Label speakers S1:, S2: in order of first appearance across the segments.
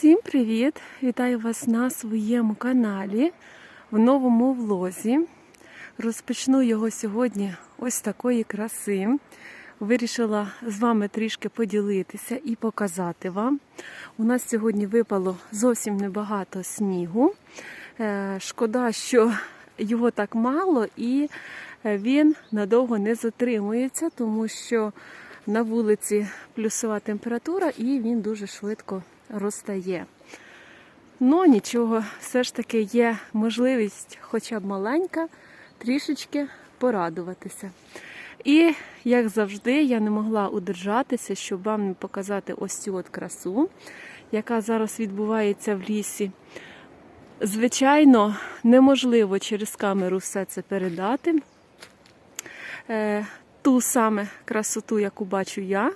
S1: Всім привіт! Вітаю вас на своєму каналі в новому влозі. Розпочну його сьогодні ось такої краси. Вирішила з вами трішки поділитися і показати вам. У нас сьогодні випало зовсім небагато снігу. Е, Шкода, що його так мало і е, він надовго не затримується, тому що на вулиці плюсова температура і він дуже швидко розтає. Ну нічого, все ж таки є можливість, хоча б маленька, трішечки порадуватися. І, як завжди, я не могла удержатися, щоб вам показати ось цю от красу, яка зараз відбувається в лісі. Звичайно, неможливо через камеру все це передати. Е, Ту саме красоту, яку бачу я.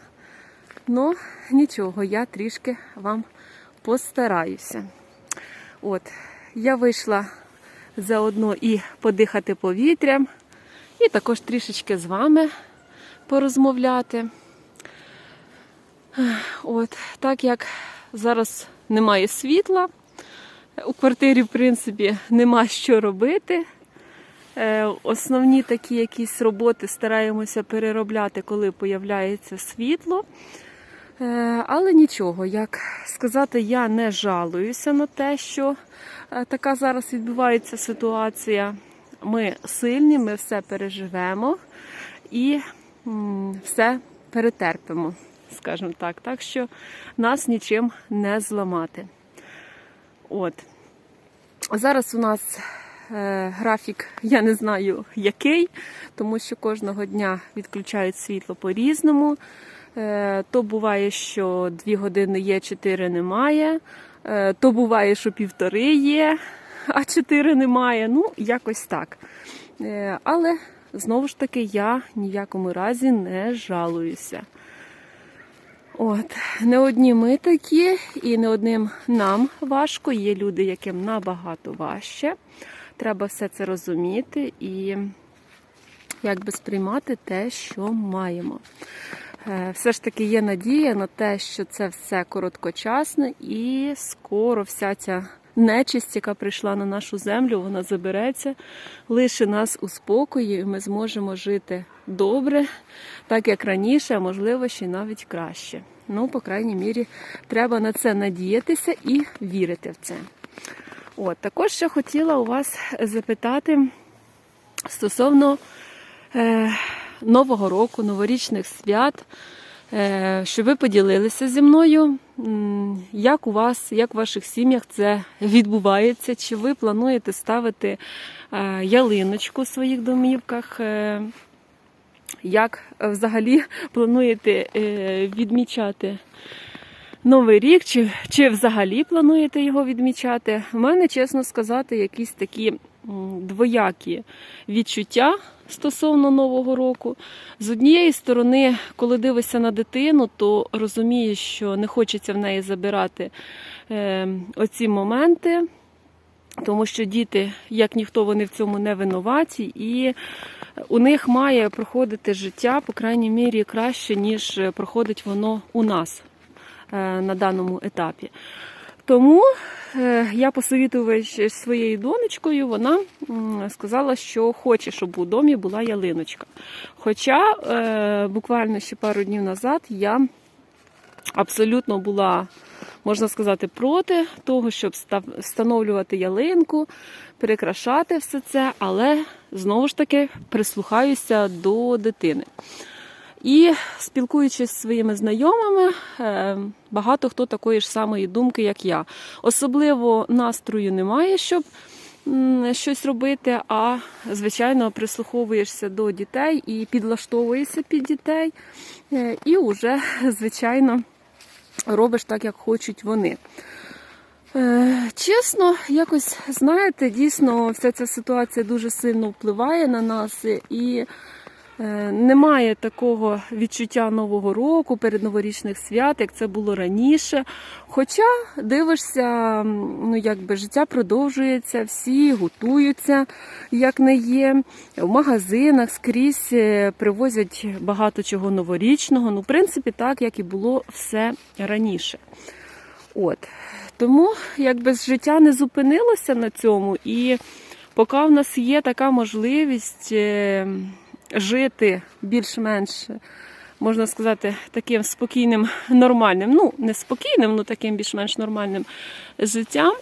S1: Ну, нічого, я трішки вам постараюся. От, я вийшла заодно і подихати повітрям, і також трішечки з вами порозмовляти. От, так як зараз немає світла, у квартирі, в принципі, нема що робити. Е, Основні такі якісь роботи стараємося переробляти, коли появляється світло. Е, Але нічого, як сказати, я не жалуюся на те, що е, така зараз відбувається ситуація. Ми сильні, ми все переживемо і все перетерпимо, скажімо так. Так що нас нічим не зламати. От. Зараз у нас е, графік, я не знаю який, тому що кожного дня відключають світло по-різному. Е, то буває, що дві години є, чотири немає. Е, то буває, що півтори є, а чотири немає. Ну, якось так. Е, але знову ж таки я ні в якому разі не жалуюся. От, не одні ми такі, і не одним нам важко. Є люди, яким набагато важче. Треба все це розуміти і якби сприймати те, що маємо. Е, Все ж таки є надія на те, що це все короткочасне і скоро вся ця нечисть, яка прийшла на нашу землю, вона забереться, лише нас у спокої, і ми зможемо жити добре, так як раніше, а можливо, ще й навіть краще. Ну, по крайній мірі, треба на це надіятися і вірити в це. От, також ще хотіла у вас запитати стосовно е, Нового року, новорічних свят, е, щоб ви поділилися зі мною, як у вас, як в ваших сім'ях це відбувається, чи ви плануєте ставити е, ялиночку в своїх домівках. е, як взагалі плануєте відмічати Новий рік, чи, чи взагалі плануєте його відмічати? У мене, чесно сказати, якісь такі двоякі відчуття стосовно Нового року. З однієї сторони, коли дивишся на дитину, то розумієш, що не хочеться в неї забирати е, оці моменти. Тому що діти, як ніхто, вони в цьому не винуваті, і у них має проходити життя, по крайній мірі, краще, ніж проходить воно у нас е, на даному етапі. Тому е, я посовітувавшись зі своєю донечкою, вона сказала, що хоче, щоб у домі була ялиночка. Хоча е, буквально ще пару днів назад я абсолютно була, можна сказати, проти того, щоб встановлювати ялинку, перекрашати все це, але знову ж таки прислухаюся до дитини. І спілкуючись зі своїми знайомими, е, багато хто такої ж самої думки, як я. Особливо настрою немає, щоб щось робити, а звичайно прислуховуєшся до дітей і підлаштовуєшся під дітей, е, і вже, звичайно, робиш так, як хочуть вони. Е, Чесно, якось знаєте, дійсно вся ця ситуація дуже сильно впливає на нас і немає такого відчуття Нового року, передноворічних свят, як це було раніше. Хоча дивишся, ну якби життя продовжується, всі готуються, як не є. В магазинах скрізь е, привозять багато чого новорічного. Ну, в принципі, так як і було все раніше. От. Тому якби життя не зупинилося на цьому, і поки в нас є така можливість е, жити більш-менш, можна сказати, таким спокійним, нормальним, ну не спокійним, ну таким більш-менш нормальним життям,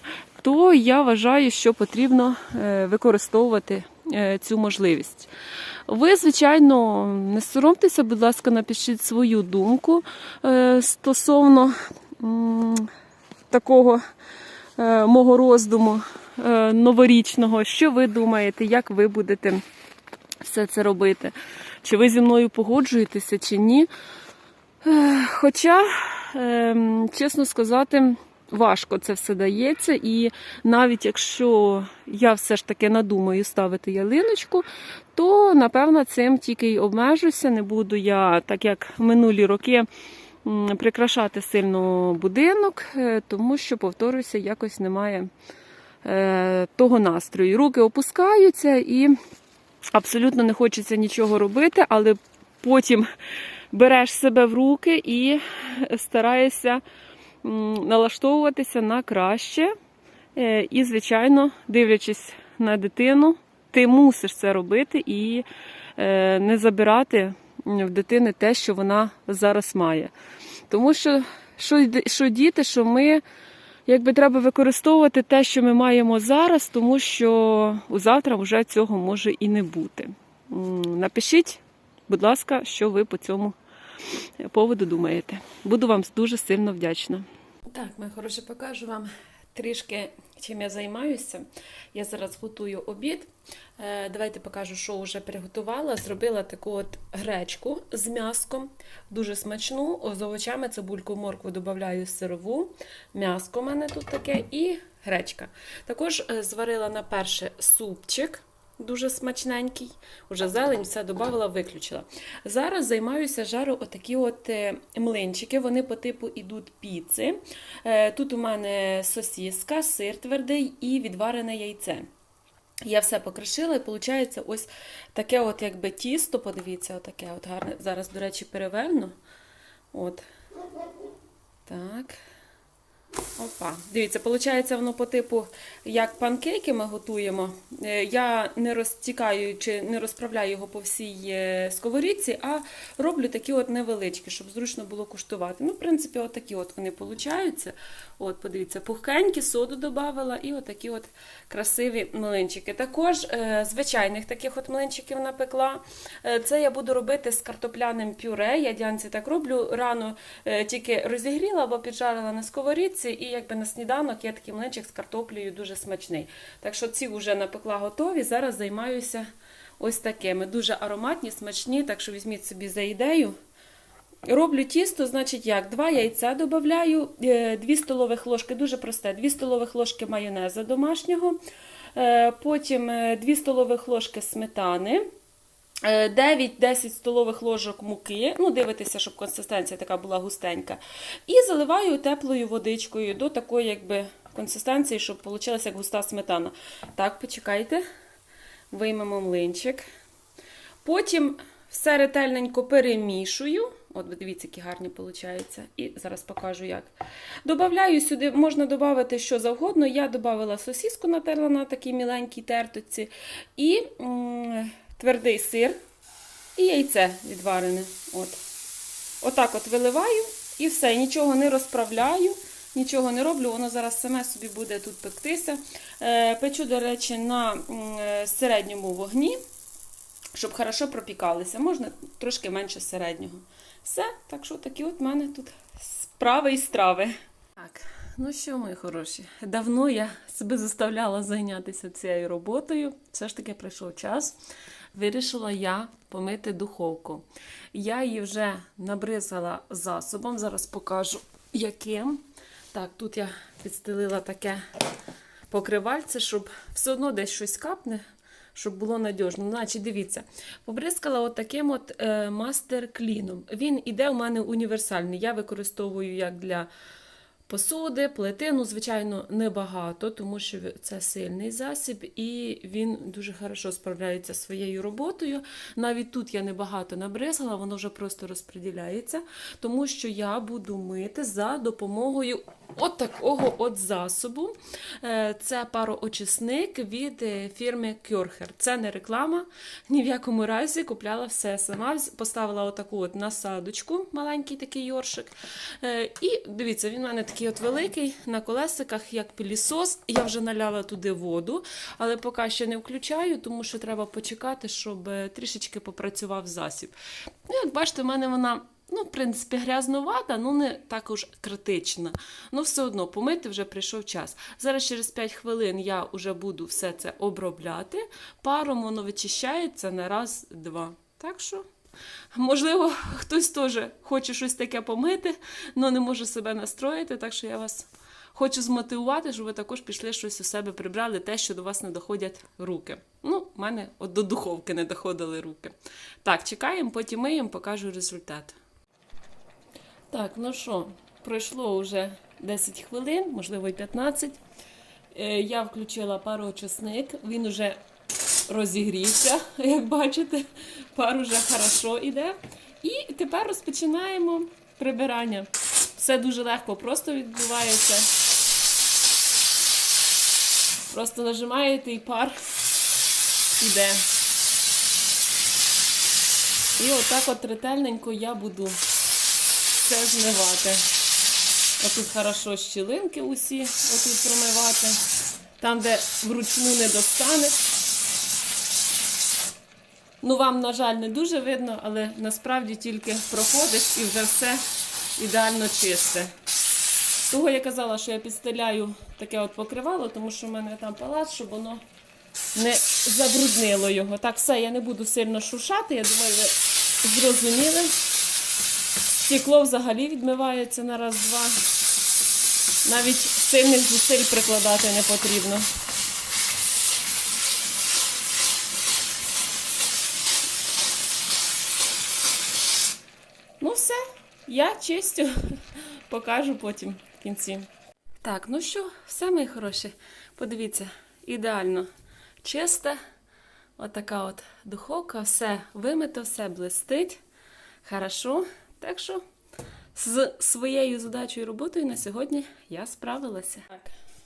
S1: то я вважаю, що потрібно е, використовувати е, цю можливість. Ви, звичайно, не соромтеся, будь ласка, напишіть свою думку е, стосовно такого мого роздуму новорічного. Що ви думаєте, як ви будете все це робити? Чи ви зі мною погоджуєтеся, чи ні? Е, Хоча, ем, чесно сказати, важко це все дається, і навіть якщо я все ж таки надумаю ставити ялиночку, то напевно цим тільки й обмежуся. Не буду я, так як минулі роки, прикрашати сильно будинок, е, тому що, повторюся, якось немає е, того настрою. Руки опускаються і абсолютно не хочеться нічого робити, але потім береш себе в руки і стараєшся налаштовуватися на краще. Е, І, звичайно, дивлячись на дитину, ти мусиш це робити і е, не забирати в дитини те, що вона зараз має. Тому що, що, що діти, що ми, якби треба використовувати те, що ми маємо зараз, тому що завтра вже цього може і не бути. Напишіть, будь ласка, що ви по цьому поводу думаєте. Буду вам дуже сильно вдячна. Так, ми хороше покажу вам трішки, чим я займаюся. Я зараз готую обід. Е, Давайте покажу, що вже приготувала. Зробила таку от гречку з м'яском, дуже смачну. З овочами, цибульку, моркву додаю сирову. М'яско в мене тут таке і гречка. Також е, зварила на перше супчик. Дуже смачненький, уже зелень, все додавала, виключила. Зараз займаюся жару отакі от е, млинчики. Вони по типу ідуть піци. Е, Тут у мене сосіска, сир твердий і відварене яйце. Я все покришила, і виходить ось таке от якби тісто, подивіться, отаке от гарне. Зараз, до речі, переверну. От. Так. Опа. Дивіться, виходить, воно по типу, як панкейки ми готуємо. Е, Я не розтікаю чи не розправляю його по всій е, сковорідці, а роблю такі от невеличкі, щоб зручно було куштувати. Ну, в принципі, от такі от вони получаються. От, подивіться, пухкенькі, соду додавала і отакі от красиві млинчики. Також е, звичайних таких от млинчиків напекла. Це я буду робити з картопляним пюре. Я дянці так роблю. Рано тільки розігріла або піджарила на сковорідці, і якби на сніданок є такий млинчик з картоплею дуже смачний. Так що ці вже напекла готові. Зараз займаюся ось такими. Дуже ароматні, смачні, так що візьміть собі за ідею. Роблю тісто, значить як? Два яйця додаю, 2 столових ложки, дуже просте, 2 столових ложки майонеза домашнього, е, потім 2 столових ложки сметани, е, 9-10 столових ложок муки, ну дивитися, щоб консистенція така була густенька. І заливаю теплою водичкою до такої якби консистенції, щоб вийшла як густа сметана. Так, почекайте, виймемо млинчик. Потім все ретельненько перемішую. От, ви дивіться, які гарні виходять. І зараз покажу як. Добавляю сюди, можна додати що завгодно. Я додавала сосіску, натерла на такій міленькій тертоці, і твердий сир, і яйце відварене. От. Отак от виливаю і все. Нічого не розправляю, нічого не роблю, воно зараз саме собі буде тут пектися. Е, печу, до речі, на е, середньому вогні щоб хорошо пропікалися. Можна трошки менше середнього. Все, так що такі от в мене тут справи і страви. Так, ну що, мої хороші, давно я себе заставляла зайнятися цією роботою. Все ж таки прийшов час. Вирішила я помити духовку. Я її вже набризала засобом, зараз покажу яким. Так, тут я підстелила таке покривальце, щоб все одно десь щось капне, щоб було надіжно. Значить, дивіться, побризкала от таким от е, мастер-кліном. Він іде у мене універсальний. Я використовую як для посуди, плити. Ну, звичайно, небагато, тому що це сильний засіб, і він дуже хорошо справляється своєю роботою. Навіть тут я небагато набризгала, воно вже просто розподіляється, тому що я буду мити за допомогою от такого от засобу. Е, Це пароочисник від е, фірми Кюрхер. Це не реклама. Ні в якому разі купляла все сама. Поставила отаку от насадочку, маленький такий йоршик. Е, І дивіться, він у мене такий от великий на колесиках, як пілісос. Я вже наляла туди воду, але поки ще не включаю, тому що треба почекати, щоб е, трішечки попрацював засіб. Ну, як бачите, в мене вона. Ну, в принципі, грязновата, ну не також критична. Ну, все одно помити вже прийшов час. Зараз через 5 хвилин я вже буду все це обробляти. Паром воно вичищається на раз-два. Так що, можливо, хтось теж хоче щось таке помити, але не може себе настроїти. Так що я вас хочу змотивувати, щоб ви також пішли щось у себе прибрали, те, що до вас не доходять руки. Ну, в мене от до духовки не доходили руки. Так, чекаємо, потім миємо, покажу результат. Так, ну що, пройшло вже 10 хвилин, можливо, і 15. Е, Я включила пароочисник, він уже розігрівся, як бачите, пар уже хорошо іде. І тепер розпочинаємо прибирання. Все дуже легко, просто відбувається. Просто нажимаєте і пар іде. І отак от ретельненько я буду все змивати. Отут хорошо щілинки усі отут промивати. Там, де вручну не достане. Ну, вам, на жаль, не дуже видно, але насправді тільки проходиш і вже все ідеально чисте. Того я казала, що я підстеляю таке от покривало, тому що в мене там палац, щоб воно не забруднило його. Так, все, я не буду сильно шуршати, я думаю, ви зрозуміли. Стекло взагалі відмивається на раз-два. Навіть сильних зусиль прикладати не потрібно. Ну все, я чистю, покажу потім в кінці. Так, ну що, все, мої хороші, подивіться, ідеально чиста. Отака от духовка, все вимито, все блистить. Хорошо. Так що з своєю задачою і роботою на сьогодні я справилася.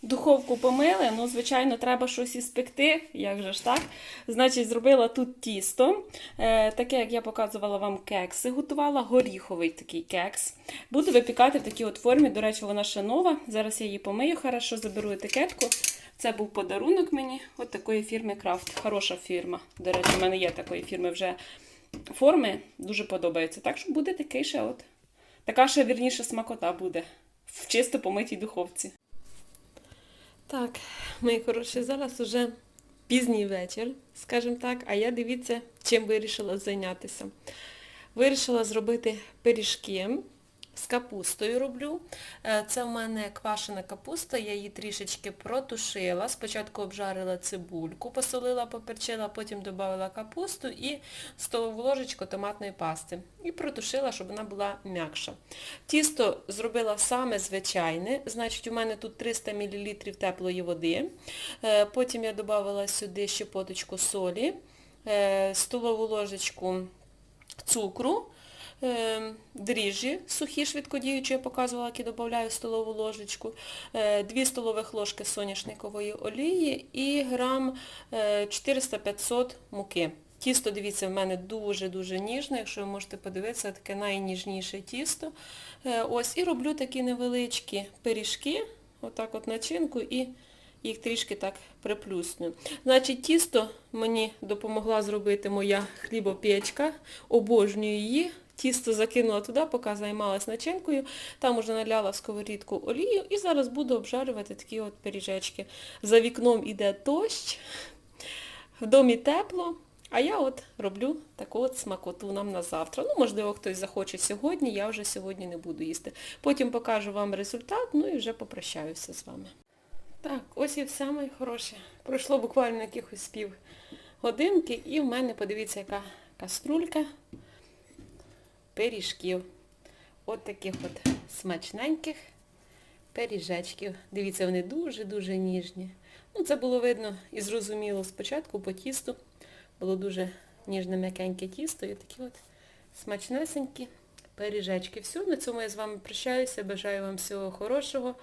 S1: Духовку помили, ну, звичайно, треба щось іспекти, як же ж так. Значить, зробила тут тісто. Е, таке, як я показувала вам кекси, готувала, горіховий такий кекс. Буду випікати в такій от формі. До речі, вона ще нова. Зараз я її помию, хорошо заберу етикетку. Це був подарунок мені от такої фірми Крафт. Хороша фірма. До речі, в мене є такої фірми вже форми. Дуже подобається. Так що буде такий ще от. Така ще вірніше смакота буде в чисто помитій духовці. Так, мої хороші, зараз уже пізній вечір, скажімо так, а я дивіться, чим вирішила зайнятися. Вирішила зробити пиріжки з капустою роблю. Е, Це в мене квашена капуста, я її трішечки протушила. Спочатку обжарила цибульку, посолила, поперчила, потім додала капусту і столову ложечку томатної пасти. І протушила, щоб вона була м'якша. Тісто зробила саме звичайне, значить у мене тут 300 мл теплої води. Е, Потім я додала сюди щепоточку солі, е, столову ложечку цукру, дріжджі сухі швидкодіючі, я показувала, які додаю столову ложечку, 2 столових ложки соняшникової олії і грам е, 400-500 муки. Тісто, дивіться, в мене дуже-дуже ніжне, якщо ви можете подивитися, таке найніжніше тісто. Е, Ось, і роблю такі невеличкі пиріжки, отак от начинку, і їх трішки так приплюсню. Значить, тісто мені допомогла зробити моя хлібопечка, обожнюю її. Тісто закинула туди, поки займалась начинкою. Там уже наляла в сковорідку олію і зараз буду обжарювати такі от пиріжечки. За вікном іде дощ, в домі тепло, а я от роблю таку от смакоту нам на завтра. Ну, можливо, хтось захоче сьогодні, я вже сьогодні не буду їсти. Потім покажу вам результат, ну і вже попрощаюся з вами. Так, ось і все, мої хороші. Пройшло буквально якихось пів годинки, і в мене, подивіться, яка каструлька пиріжків. От таких от смачненьких пиріжечків. Дивіться, вони дуже-дуже ніжні. Ну, це було видно і зрозуміло спочатку по тісту. Було дуже ніжне м'якеньке тісто і такі от смачнесенькі пиріжечки. Все, на цьому я з вами прощаюся. Бажаю вам всього хорошого.